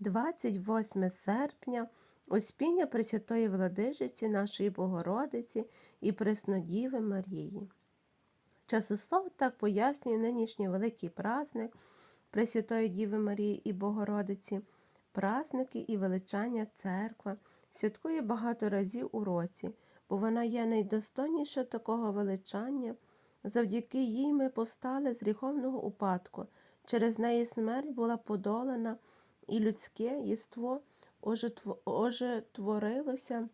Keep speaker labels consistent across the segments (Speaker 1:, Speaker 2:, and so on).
Speaker 1: 28 серпня Успіння Пресвятої Владижиці, нашої Богородиці і Преснодіви Марії. Часослов так пояснює нинішній великий праздник Пресвятої Діви Марії і Богородиці, праздники і величання церква святкує багато разів у році, бо вона є найдостойніша такого величання. Завдяки їй ми повстали з гріховного упадку. Через неї смерть була подолана, і людське єство ожитворилося.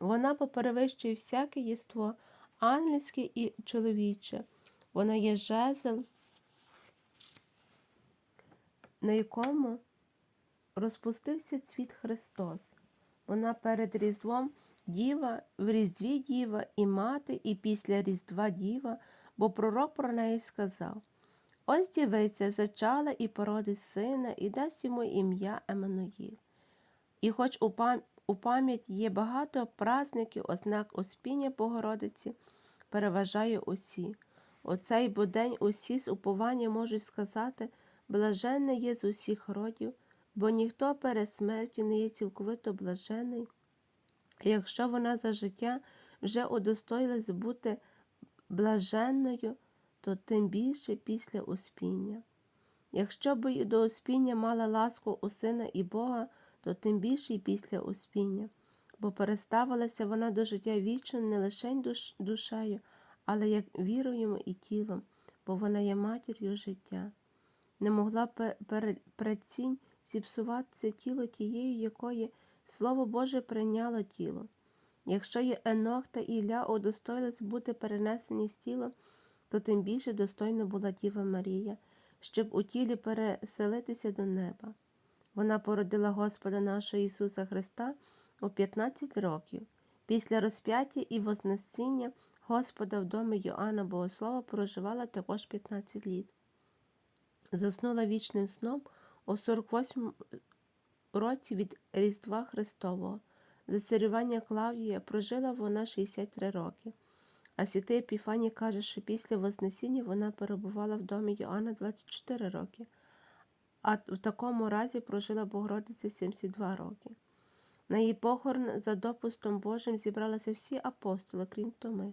Speaker 1: Вона поперевищує всяке єство, ангельське і чоловіче. Вона є жезл, на якому розпустився цвіт Христос. Вона перед Різдвом діва, в Різдві діва і мати, і після Різдва діва, бо пророк про неї сказав: Ось дівиця зачала і породить сина, і дасть йому ім'я Еммануїл. І хоч у пам'ять є багато празників, ознак Успіння Богородиці переважає усі. У цей бо день усі з уповання можуть сказати, блаженний є з усіх родів, бо ніхто перед смертю не є цілковито блажений. Якщо вона за життя вже удостоїлась бути блаженною, то тим більше після успіння. Якщо б й до успіння мала ласку у сина і Бога, то тим більше й після успіння, бо переставилася вона до життя вічно не лише душ, душею, але як вірою і тілом, бо вона є матір'ю життя. Не могла пе- перед предцінь зіпсуватися тіло тією, якої Слово Боже прийняло тіло. Якщо є Енох та Ілля удостоїлись бути перенесені з тілом, то тим більше достойна була Діва Марія, щоб у тілі переселитися до неба. Вона породила Господа нашого Ісуса Христа у 15 років. Після розп'яття і Вознесіння Господа в домі Йоанна Богослова проживала також 15 літ. Заснула вічним сном у 48 році від Різдва Христового. За царювання Клавдія прожила вона 63 роки. А святий Епіфаній каже, що після Вознесіння вона перебувала в домі Йоанна 24 роки, а в такому разі прожила Богородиця 72 роки. На її похорон за допустом Божим зібралися всі апостоли, крім Томи,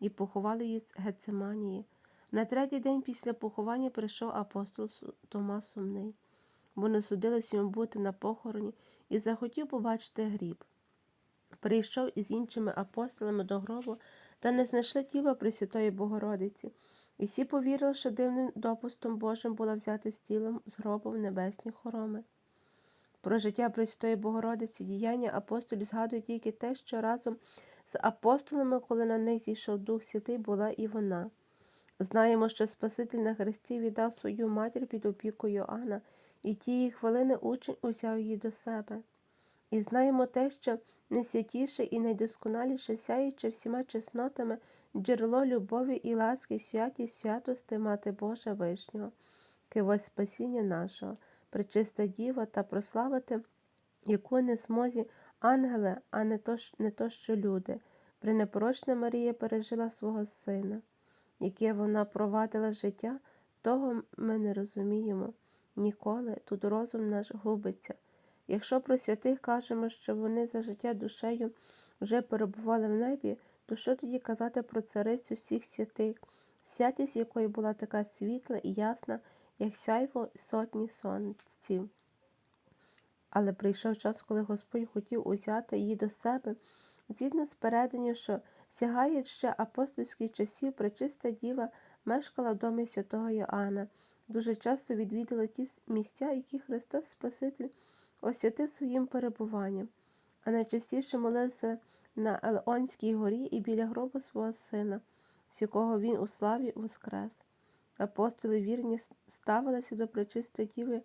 Speaker 1: і поховали її з Гецеманії. На третій день після поховання прийшов апостол Тома Сумний, бо не судилось йому бути на похороні і захотів побачити гріб. Прийшов із іншими апостолами до гробу та не знайшли тіло Пресвятої Богородиці. І всі повірили, що дивним допустом Божим було взяти з тілом з гробу в небесні хороми. Про життя Пресвятої Богородиці діяння апостолів згадують тільки те, що разом з апостолами, коли на них зійшов Дух Святий, була і вона. Знаємо, що Спаситель на Христі віддав свою матір під опіку Йоанна, і тієї хвилини учень узяв її до себе. І знаємо те, що найсвятіше і найдосконаліше, сяюче всіма чеснотами, джерело любові і ласки, святість, святости, Мати Божа Вишнього, кивось спасіння нашого, пречиста діва та прославити, яку не змозі ангели, а не то, не то що люди. Пренепорочна Марія пережила свого сина, яке вона провадила життя, того ми не розуміємо. Ніколи тут розум наш губиться. Якщо про святих кажемо, що вони за життя душею вже перебували в небі, то що тоді казати про царицю всіх святих, святість якої була така світла і ясна, як сяйво сотні сонців. Але прийшов час, коли Господь хотів узяти її до себе, згідно з переданням, що сягає ще апостольських часів, пречиста діва мешкала в домі святого Йоанна, дуже часто відвідала ті місця, які Христос Спаситель освятив своїм перебуванням, а найчастіше молився на Елеонській горі і біля гробу свого сина, з якого він у славі воскрес. Апостоли вірні ставилися до пречистої діви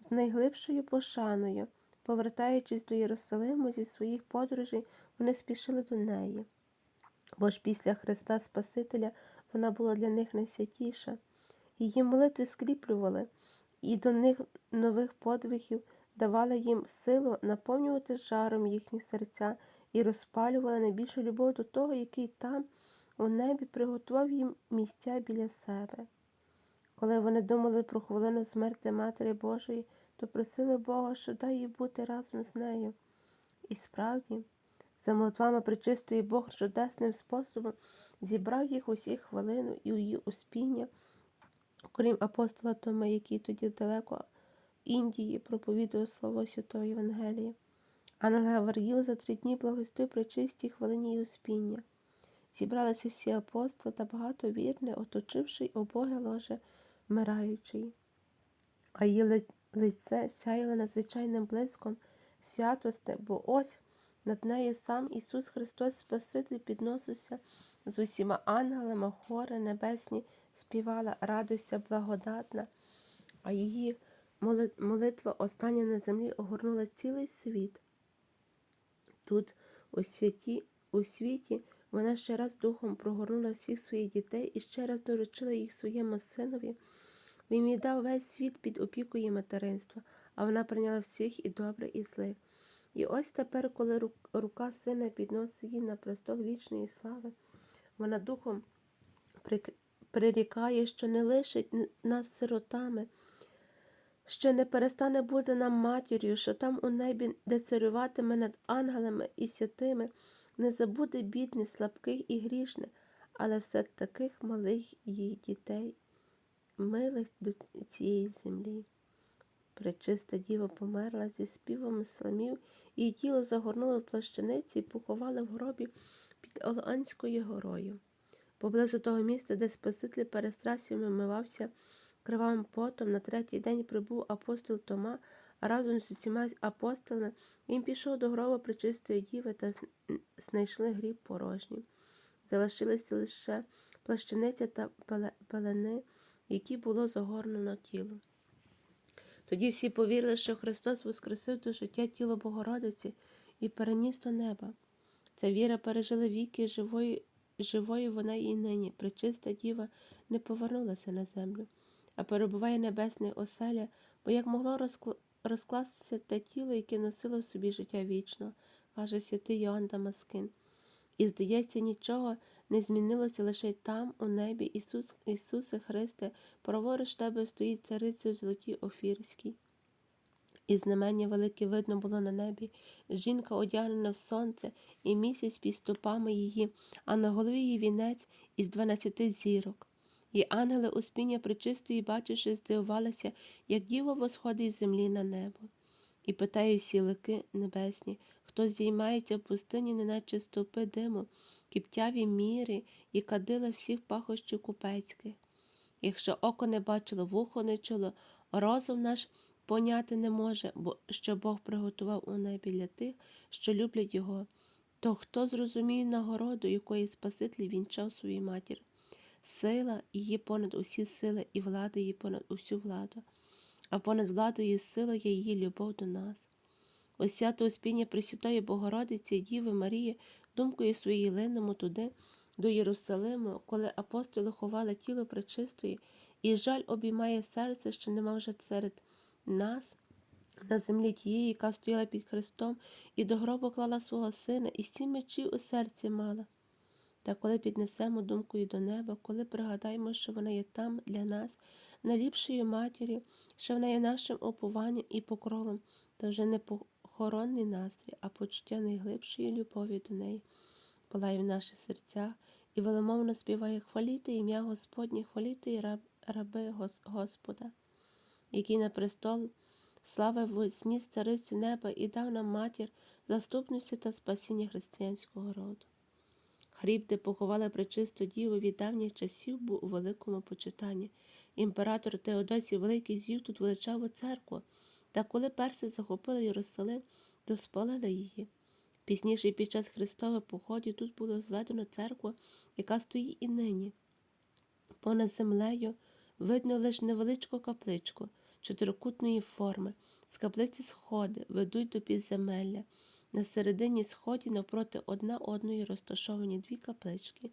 Speaker 1: з найглибшою пошаною. Повертаючись до Єрусалиму зі своїх подорожей, вони спішили до неї. Бо ж після Христа Спасителя вона була для них найсвятіша. Її молитви скріплювали, і до них нових подвигів давали їм силу наповнювати жаром їхні серця і розпалювали найбільшу любов до того, який там, у небі, приготував їм місця біля себе. Коли вони думали про хвилину смерти Матері Божої, то просили Бога, що дай їй бути разом з нею. І справді, за молитвами причистої Бог чудесним способом зібрав їх усіх хвилину і у її успіння, окрім апостола Тома, який тоді далеко Індії проповідував слово Святого Євангелія. Ангел Гавриїл за три дні благостив при чистій хвилині успіння. Зібралися всі апостоли та багато вірне, оточивши обоге ложе вмираючої. А її лице сяяло надзвичайним блиском святости, бо ось над нею сам Ісус Христос Спаситель підносився з усіма ангелами, хори небесні співала, радуйся благодатна, а її молитва остання на землі огорнула цілий світ. Тут, у святі, у світі, вона ще раз духом прогорнула всіх своїх дітей і ще раз доручила їх своєму синові. Він їй дав весь світ під опікою материнства, а вона прийняла всіх і добре, і злих. І ось тепер, коли рука сина підносить її на престол вічної слави, вона духом прирікає, що не лишить нас сиротами, що не перестане бути нам матір'ю, що там у небі, де царюватиме над ангелами і святими, не забуде бідних, слабких і грішних, але все таких малих її дітей, милих до цієї землі. Пречиста діва померла зі співом сламів, її тіло загорнули в плащаниці і поховали в гробі під Оланською горою. Поблизу того місця, де Спаситель перестрасів вмивався кривавим потом, на третій день прибув апостол Тома, а разом з усіма апостолами він пішов до гроба пречистої діви та знайшли гріб порожній. Залишилися лише плащаниця та пелени, які було загорнено тіло. Тоді всі повірили, що Христос воскресив до життя тіло Богородиці і переніс до неба. Ця віра пережила віки живої, живою вона і нині. Пречиста діва не повернулася на землю, а перебуває небесне оселя, бо як могло розкла- розкластися те тіло, яке носило в собі життя вічно, каже святий Йоанн Дамаскин. І, здається, нічого не змінилося лише там, у небі, Ісус, Ісусе Христе, праворуч тебе стоїть цариця у золотій офірській. І знамення велике видно було на небі, жінка одягнена в сонце, і місяць під стопами її, а на голові її вінець із дванадцяти зірок. І ангели у спіння причистої, бачивши, здивувалися, як діва восходить з землі на небо. І питають сілики небесні, хто здіймається в пустині, неначе стовпи диму, кіптяві міри і кадила всіх пахощів купецьких. Якщо око не бачило, вухо не чуло, розум наш поняти не може, бо що Бог приготував у небі для тих, що люблять його, то хто зрозуміє нагороду, якої Спаситель вінчав свою матір? Сила її понад усі сили, і влада її понад усю владу, а понад владою і силою є її любов до нас. Ось свято успіння Пресвятої Богородиці Діви Марії думкою своєю линемо туди, до Єрусалиму, коли апостоли ховали тіло пречистої, і жаль обіймає серце, що нема вже серед нас на землі тієї, яка стояла під Христом, і до гробу клала свого сина, і сім мечів у серці мала. Та коли піднесемо думкою до неба, коли пригадаємо, що вона є там для нас, найліпшою матір'ю, що вона є нашим опуванням і покровом, то вже не похоронний настрій, а почуття найглибшої любові до неї палає в наших серцях і веломовно співає хваліти ім'я Господнє, хваліти і раб, раби Гос- Господа, який на престол слави возніс царицю неба і дав нам матір, заступницю та спасіння християнського роду. Хріб, де поховали пречисту діву від давніх часів, був у великому почитанні. Імператор Теодосій Великий звів тут величаву церкву, та коли перси захопили Єрусалим, то спалили її. Пізніше під час Христових походів тут було зведено церкву, яка стоїть і нині. Понад землею видно лише невеличку капличку чотирикутної форми. З каплиці сходи ведуть до підземелля. На середині сході навпроти одна одної розташовані дві каплички.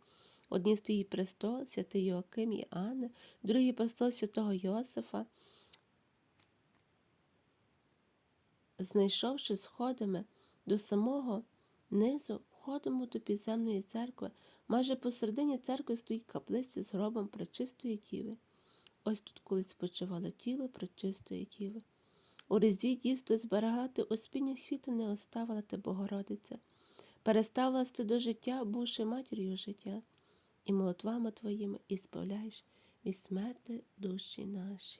Speaker 1: Одній стоїть престол святий Йоаким і Анна, другий престол святого Йосифа. Знайшовши сходами до самого низу, входимо до підземної церкви. Майже посередині церкви стоїть каплиця з гробом пречистої діви. Ось тут колись спочивало тіло пречистої діви. У різдві дійсно зберігати у світу не оставила ти, Богородиця. Переставилась ти до життя, бувши матір'ю життя, і молитвами твоїми ісповляєш від смерти душі наші.